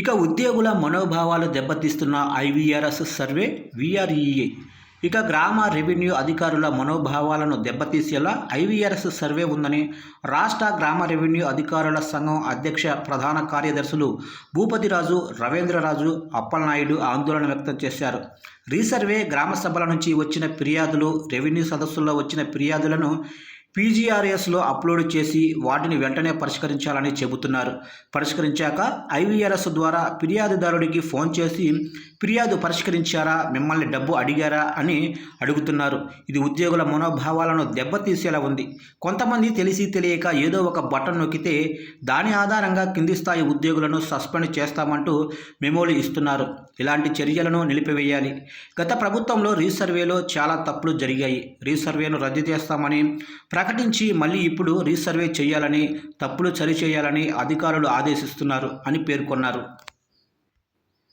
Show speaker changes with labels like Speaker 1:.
Speaker 1: ఇక ఉద్యోగుల మనోభావాలు దెబ్బతీస్తున్న ఐవీఆర్ఎస్ సర్వే వీఆర్ఈఏ. ఇక గ్రామ రెవెన్యూ అధికారుల మనోభావాలను దెబ్బతీసేలా ఐవీఆర్ఎస్ సర్వే ఉందని రాష్ట్ర గ్రామ రెవెన్యూ అధికారుల సంఘం అధ్యక్ష ప్రధాన కార్యదర్శులు భూపతిరాజు రవీంద్రరాజు అప్పలనాయుడు ఆందోళన వ్యక్తం చేశారు. రీసర్వే గ్రామ సభల నుంచి వచ్చిన ఫిర్యాదులు రెవెన్యూ సదస్సుల్లో వచ్చిన ఫిర్యాదులను పీజీఆర్ఎస్లో అప్లోడ్ చేసి వాటిని వెంటనే పరిష్కరించాలని చెబుతున్నారు. పరిష్కరించాక ఐవీఆర్ఎస్ ద్వారా ఫిర్యాదుదారుడికి ఫోన్ చేసి ఫిర్యాదు పరిష్కరించారా? మిమ్మల్ని డబ్బు అడిగారా? అని అడుగుతున్నారు. ఇది ఉద్యోగుల మనోభావాలను దెబ్బతీసేలా ఉంది. కొంతమంది తెలిసి తెలియక ఏదో ఒక బటన్ నొక్కితే దాని ఆధారంగా కింది స్థాయి ఉద్యోగులను సస్పెండ్ చేస్తామంటూ మెమోలు ఇస్తున్నారు. ఇలాంటి చర్యలను నిలిపివేయాలి. గత ప్రభుత్వంలో రీసర్వేలో చాలా తప్పులు జరిగాయి. రీసర్వేను రద్దు చేస్తామని ప్ర ప్రకటించి మళ్ళీ ఇప్పుడు రీసర్వే చేయాలని తప్పులు సరిచేయాలని అధికారులు ఆదేశిస్తున్నారు అని పేర్కొన్నారు.